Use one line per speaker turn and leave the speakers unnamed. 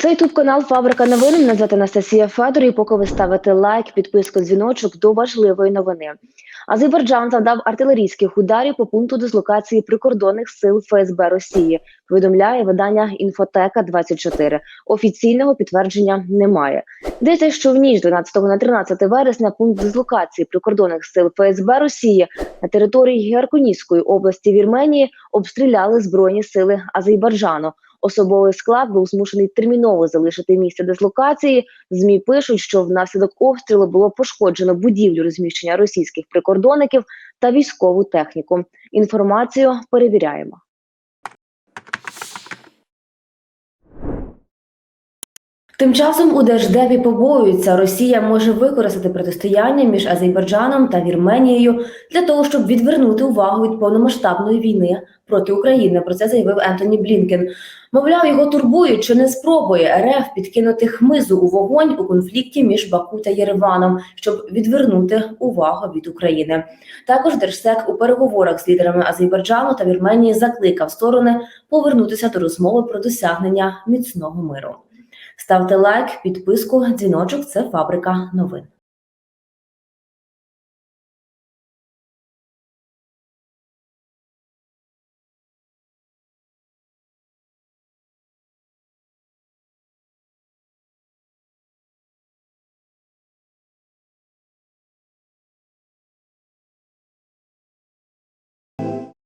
Це ютуб канал Фабрика новин. Мене звати Анастасія Федор. І поки ви ставите лайк, підписку, дзвіночок до важливої новини. Азербайджан завдав артилерійських ударів по пункту дислокації прикордонних сил ФСБ Росії. Повідомляє видання Інфотека 24 Офіційного підтвердження немає. Йдеться, що в ніч 12 на 13 вересня пункт дислокації прикордонних сил ФСБ Росії на території Геарконійської області Вірменії обстріляли збройні сили Азербайджану. Особовий склад був змушений терміново залишити місце дислокації. Змі пишуть, що внаслідок обстрілу було пошкоджено будівлю розміщення російських прикордонників та військову техніку. Інформацію перевіряємо. Тим часом у держдепі побоюються, Росія може використати протистояння між Азербайджаном та Вірменією для того, щоб відвернути увагу від повномасштабної війни проти України. Про це заявив Ентоні Блінкен. Мовляв, його турбують, чи не спробує РФ підкинути хмизу у вогонь у конфлікті між Баку та Єреваном, щоб відвернути увагу від України. Також держсек у переговорах з лідерами Азербайджану та Вірменії закликав сторони повернутися до розмови про досягнення міцного миру. Ставте лайк, підписку, дзвіночок. Це фабрика новин.